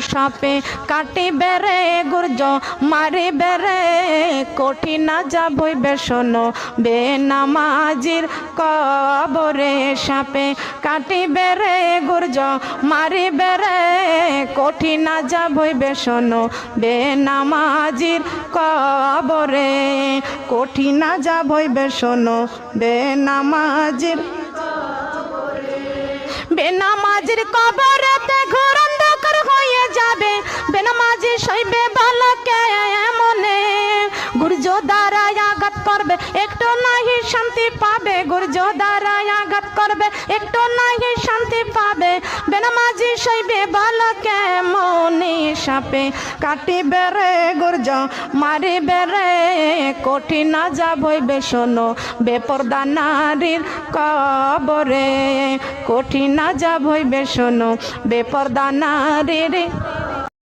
সাপে কাটি বেড়ে গুর্জ, মারি বেড়ে, কঠিন যাবই বেসন। বেনামাজির কবরে সাপে কাটি বেড়ে গুর্জ, মারি বেড়ে, কঠিন যাবই বেসন। বেনামাজির কবরে কঠিন যাবই বেসন। বেনামাজির বেনামাজির কবরেতে ঘোর। গুর্জ দ্বারা আঘাত করবে, একটু নাহি শান্তি পাবে। গুর্জ দ্বারা আঘাত করবে, একটু নাহি শান্তি পাবে। বেনামাজি সইবে বালকে মনে সাপে কাটি বেড়ে গুর্জ মারি বেড়ে কঠিন যাবই বেসনো বেপরদা নারীর কবরে। কঠিন যাবই বেসনো বেপরদা নারীর